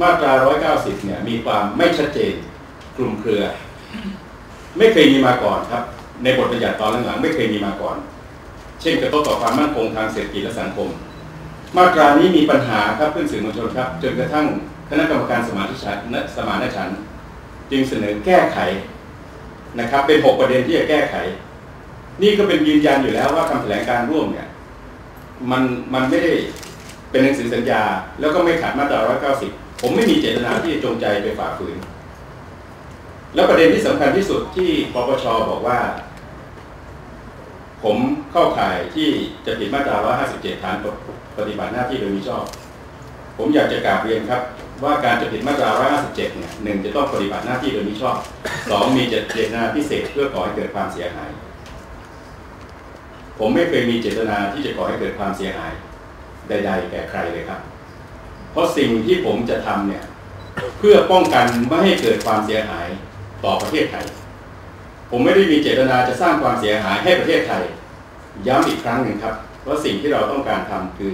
มาตรา 190 เนี่ยมีความไม่ชัดเจนกลุ่มเครือ ไม่เคยมีมาก่อนครับ ในบทบัญญัติตอนหลังๆไม่เคยมีมาก่อน เช่นกระทบต่อความมั่นคงทางเศรษฐกิจและสังคม มาตรานี้มีปัญหาครับเพื่อนสื่อมวลชนครับ จนกระทั่งคณะกรรมการสมานฉันสมานฉันจึงเสนอแก้ไขนะครับ เป็น 6 ประเด็นที่จะแก้ไข นี่ก็เป็นยืนยันอยู่แล้วว่าคำแถลงการร่วมเนี่ยมันมันไม่ได้เป็นหนังสือสัญญา แล้วก็ไม่ขัดมาตรา 190 ผมไม่มีเจตนาที่จะจงใจไปฝ่าฝืน แล้วประเด็นที่สำคัญที่สุดที่ปปชบอกว่า ผมเข้าข่ายที่จะผิดมาตรา 157 ฐานปฏิบัติหน้าที่โดยมิชอบ ผมอยากจะกราบเรียนครับ ว่าการจะผิดมาตรา 157 เนี่ยหนึ่งจะต้องปฏิบัติหน้าที่โดยมิชอบสองมีเจตนาพิเศษเพื่อก่อให้เกิดความเสียหาย ผมไม่เคยมีเจตนาที่จะก่อให้เกิดความเสียหาย ใด ๆ แก่ใครเลยครับ เพราะสิ่งที่ผมจะทำเนี่ยเพื่อป้องกันไม่ให้เกิดความเสียหายต่อประเทศไทย ผมไม่ได้มีเจตนาจะสร้างความเสียหายให้ประเทศไทย ย้ำอีกครั้งหนึ่งครับว่าสิ่งที่เราต้องการทำคือ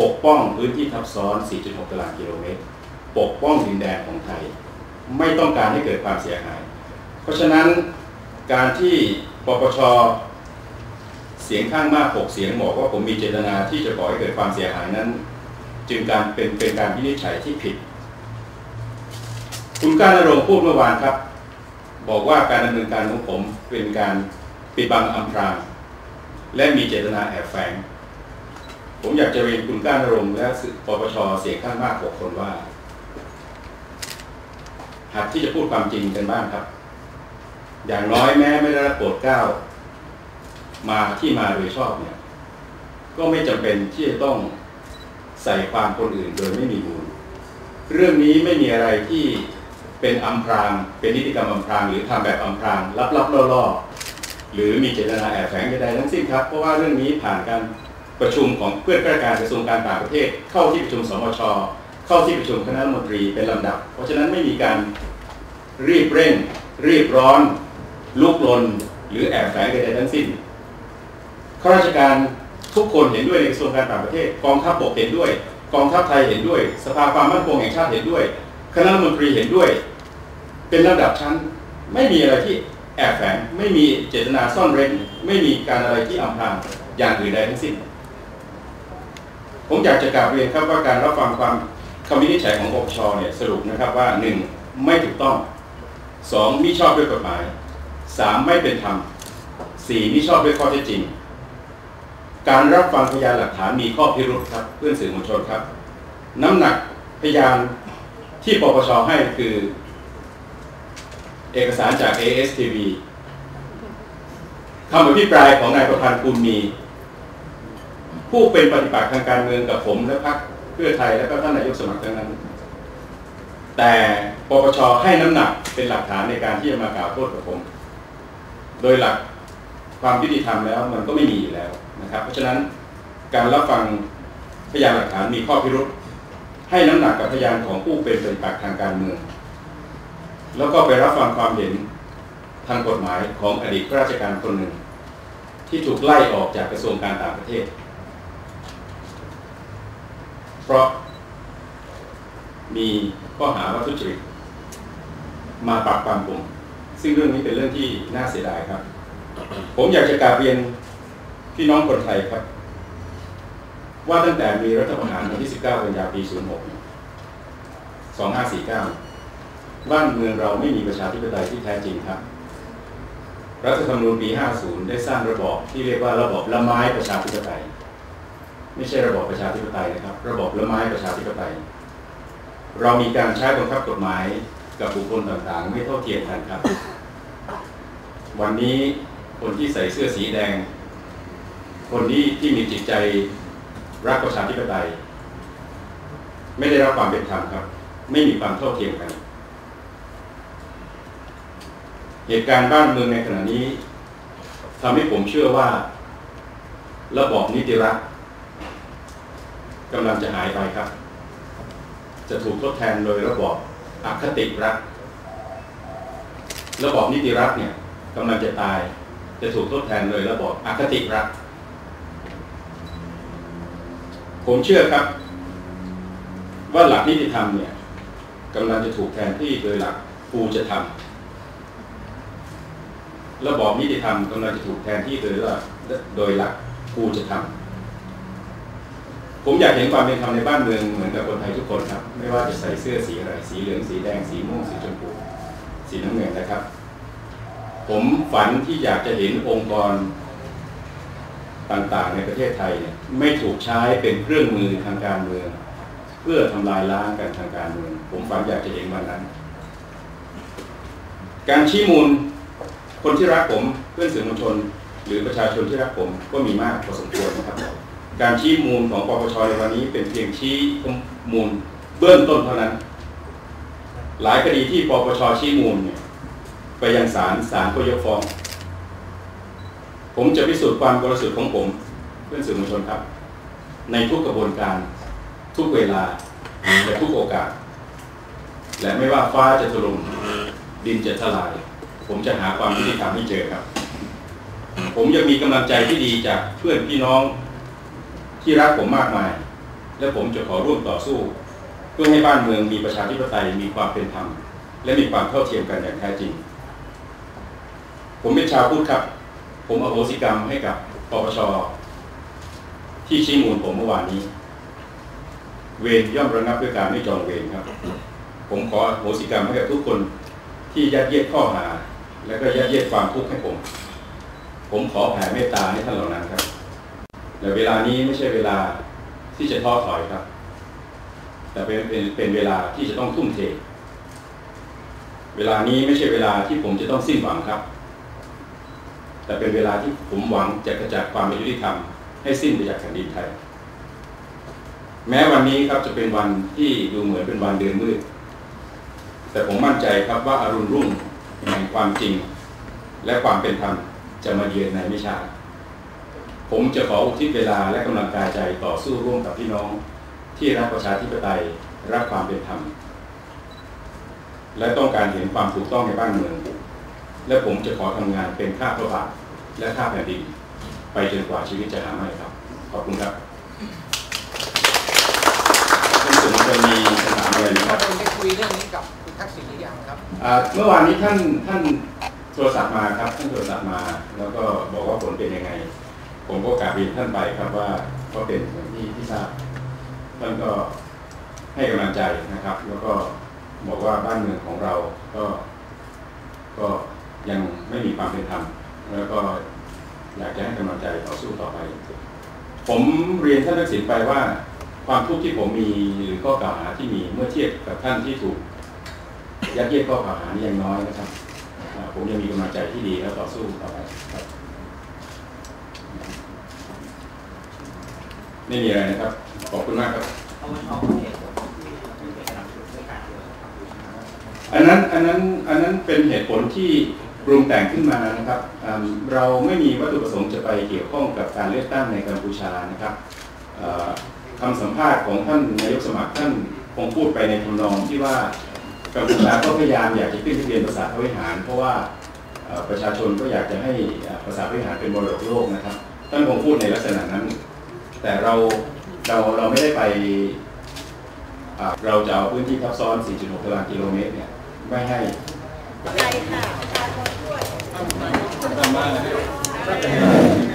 ปกป้องพื้นที่ทับซ้อน 4.6 ตารางกิโลเมตร ปกป้องดินแดนของไทย ไม่ต้องการให้เกิดความเสียหาย เพราะฉะนั้นการที่ปปชเสียงข้างมากหกเสียงบอกว่าผมมีเจตนาที่จะก่อให้เกิดความเสียหายนั้น จึงการเป็นเป็นการวินิจฉัยที่ผิด คุณการณรงค์พูดเมื่อวานครับ บอกว่าการดำเนินการของผมเป็นการปิดบังอำพรางและมีเจตนาแอบแฝงผมอยากจะเรียนคุณก้านณรงค์และปปชเสียงข้างมากหกคนว่าหัดที่จะพูดความจริงกันบ้างครับ อย่างน้อยแม้ไม่ได้รับโปรดเกล้า มาที่มาโดยชอบเนี่ย ก็ไม่จำเป็นที่จะต้อง ใส่ความคนอื่นโดยไม่มีมูล เรื่องนี้ไม่มีอะไรที่เป็นอำพราง เป็นนิติกรรมอำพรางหรือทำแบบอำพรางลับๆล่อๆหรือมีเจตนาแอบแฝงใดๆทั้งสิ้นครับ เพราะว่าเรื่องนี้ผ่านการประชุมของเพื่อนข้าราชการกระทรวงการต่างประเทศ เข้าที่ประชุมสมชเข้าที่ประชุมคณะรัฐมนตรีเป็นลำดับ เพราะฉะนั้นไม่มีการรีบเร่ง รีบร้อน ลุกลน หรือแอบแฝงใดๆทั้งสิ้นข้าราชการ ทุกคนเห็นด้วยในกระทรวงการต่างประเทศ กองทัพบกเห็นด้วย กองทัพไทยเห็นด้วย สภาความมั่นคงแห่งชาติเห็นด้วย คณะรัฐมนตรีเห็นด้วย เป็นระดับชั้น ไม่มีอะไรที่แอบแฝง ไม่มีเจตนาซ่อนเร้น ไม่มีการอะไรที่อำพรางอย่างอื่นใดทั้งสิ้น ผมอยากจะกล่าวเรียนครับว่าการรับฟังความคำวินิจฉัยของปปชเนี่ยสรุปนะครับว่า 1. ไม่ถูกต้อง 2. มิชอบด้วยกฎหมาย 3. ไม่เป็นธรรม 4. มิชอบด้วยข้อเท็จจริง การรับฟังพยานหลักฐานมีข้อพิรุธครับเพื่อนสื่อมวลชนครับ น้ำหนักพยานที่ปปชให้คือ เอกสารจาก ASTV คำอภิปรายของนายประพันธ์คูณมี ผู้เป็นปฏิปักษ์ทางการเมืองกับผมและพรรคเพื่อไทยและก็ท่านนายกสมัครทั้งนั้น แต่ปปชให้น้ำหนักเป็นหลักฐานในการที่จะมากล่าวโทษกับผม โดยหลัก ความยุติธรรมแล้วมันก็ไม่มีอยู่แล้วนะครับ เพราะฉะนั้นการรับฟังพยานหลักฐานมีข้อพิรุษให้น้ำหนักกับพยานของผู้เป็นปฏิปักษ์ทางการเมือง แล้วก็ไปรับฟังความเห็นทางกฎหมายของอดีตข้าราชการคนหนึ่ง ที่ถูกไล่ออกจากกระทรวงการต่างประเทศ เพราะมีข้อหาวัตถุจริตมาปรับปรามผมซึ่งเรื่องนี้เป็นเรื่องที่น่าเสียดายครับ ผมอยากจะกราบเรียนพี่น้องคนไทยครับ ว่าตั้งแต่มีรัฐประหารวันที่ 19 กันยาปี 06 2549 บ้านเมืองเราไม่มีประชาธิปไตยที่แท้จริงครับ รัฐธรรมนูญปี 50 ได้สร้างระบอบที่เรียกว่าระบอบละไม้ประชาธิปไตย ไม่ใช่ระบอบประชาธิปไตยนะครับ ระบอบละไม้ประชาธิปไตย เรามีการใช้บังคับกฎหมายกับบุคคลต่างๆ ไม่เท่าเทียมกันครับ วันนี้ คนที่ใส่เสื้อสีแดง คนที่ที่มีจิตใจรักประชาธิปไตย ไม่ได้รับความเป็นธรรมครับ ไม่มีความเท่าเทียมกัน เหตุการณ์บ้านเมืองในขณะนี้ทำให้ผมเชื่อว่า ระบอบนิติรัฐกำลังจะหายไปครับ จะถูกทดแทนโดยระบอบอคติรัฐระบอบนิติรัฐเนี่ยกำลังจะตาย จะถูกทดแทนโดยระบอบอคติรัฐผมเชื่อครับ ว่าหลักนิติธรรมเนี่ยกำลังจะถูกแทนที่โดยหลักกูจะทำระบอบนิติธรรมกำลังจะถูกแทนที่โดยหลักโดยหลักกูจะทำผมอยากเห็นความเป็นธรรมในบ้านเมืองเหมือนกับคนไทยทุกคนครับ ไม่ว่าจะใส่เสื้อสีอะไร สีเหลือง สีแดง สีม่วง สีชมพู สีน้ำเงินนะครับ ผมฝันที่อยากจะเห็นองค์กรต่างๆ ในประเทศไทยเนี่ยไม่ถูกใช้เป็นเครื่องมือทางการเมือง เพื่อทำลายล้างกันทางการเมือง ผมฝันอยากจะเห็นวันนั้น การชี้มูลคนที่รักผมเพื่อนสื่อมวลชน หรือประชาชนที่รักผมก็มีมากพอสมควรนะครับ การชี้มูลของปปชในวันนี้เป็นเพียงชี้มูลเบื้องต้นเท่านั้น หลายคดีที่ปปชชี้มูลเนี่ย ไปยังศาลศาลก็ยกฟ้อง ผมจะพิสูจน์ความบริสุทธิ์ของผม เพื่อนสื่อมวลชนครับ ในทุกกระบวนการ ทุกเวลาและทุกโอกาส และไม่ว่าฟ้าจะถล่มดินจะทลาย ผมจะหาความยุติธรรมให้เจอครับ ผมยังมีกำลังใจที่ดีจากเพื่อนพี่น้องที่รักผมมากมาย และผมจะขอร่วมต่อสู้ เพื่อให้บ้านเมืองมีประชาธิปไตยมีความเป็นธรรม และมีความเท่าเทียมกันอย่างแท้จริง ผมเป็นชาวพุทธครับ ผมอโหสิกรรมให้กับปปชที่ชี้มูลผมเมื่อวานนี้ เวรย่อมระงับด้วยการไม่จองเวรครับ ผมขออโหสิกรรมให้กับทุกคนที่ยัดเยียดข้อหา และก็ยัดเยียดความทุกข์ให้ผม ผมขอแผ่เมตตาให้ท่านเหล่านั้นครับแต่เวลานี้ไม่ใช่เวลาที่จะท้อถอยครับ แต่เป็นเป็นเป็นเวลาที่จะต้องทุ่มเท เวลานี้ไม่ใช่เวลาที่ผมจะต้องสิ้นหวังครับ แต่เป็นเวลาที่ผมหวังจะกระจัดความไม่ยุติธรรมให้สิ้นไปจากแผ่นดินไทย แม้วันนี้ครับจะเป็นวันที่ดูเหมือนเป็นวันเดือนมืด แต่ผมมั่นใจครับว่าอารุณรุ่งแห่งความจริง และความเป็นธรรมจะมาเยือนในไม่ช้าผมจะขออุทิศเวลาและกำลังกายใจต่อสู้ร่วมกับพี่น้อง ที่รักประชาธิปไตยรักความเป็นธรรม และต้องการเห็นความถูกต้องในบ้านเมือง และผมจะขอทำงานเป็นข้าพระบาทและข้าแผ่นดินไปจนกว่าชีวิตจะหาไม่ครับ ขอบคุณครับคุณสุนทรมีคำถามอะไรไหมครับเราได้คุยเรื่องนี้กับคุณทักษิณหรือยังครับอ่าเมื่อวานนี้ท่านท่านโทรศัพท์มาครับ ท่านโทรศัพท์มา แล้วก็บอกว่าผลเป็นยังไง ผมก็กราบเรียนท่านไปครับว่าก็เป็นอย่างที่ที่ทราบท่านก็ให้กำลังใจนะครับ แล้วก็บอกว่าบ้านเมืองของเราก็ก็ ยังไม่มีความเป็นธรรมแล้วก็อยากจะให้กำลังใจต่อสู้ต่อไป ผมเรียนท่านทักษิณไปว่า ความทุกข์ที่ผมมีหรือข้อกล่าวหาที่มีเมื่อเทียบกับท่านที่ถูกยัดเยียดข้อกล่าวหานี่ยังน้อยนะครับอ่าผมยังมีกำลังใจที่ดีแล้วต่อสู้ต่อไปครับไม่มีอะไรนะครับ ขอบคุณมากครับปปชเขาเหตุผลที่เราเป็นไปตามจุดด้วยการเดียวกับกัมพูชาอันนั้นอันนั้นอันนั้นเป็นเหตุผลที่ ปรุงแต่งขึ้นมานะครับเราไม่มีวัตถุประสงค์จะไปเกี่ยวข้องกับการเลือกตั้งในกัมพูชานะครับเอ่อคำสัมภาษณ์ของท่านนายกสมัครท่านคงพูดไปในทำนองที่ว่ากัมพูชาก็พยายามอยากจะขึ้นทะเบียนภาษาทวิหาร เพราะว่าประชาชนก็อยากจะให้ภาษาทวิหารเป็นมรดกโลกนะครับท่านคงพูดในลักษณะนั้น แต่เราเราเราไม่ได้ไปเราจะเอาพื้นที่ทับซ้อน 4.6 ตารางกิโลเมตรเนี่ยไม่ให้ใจค่ะ ปร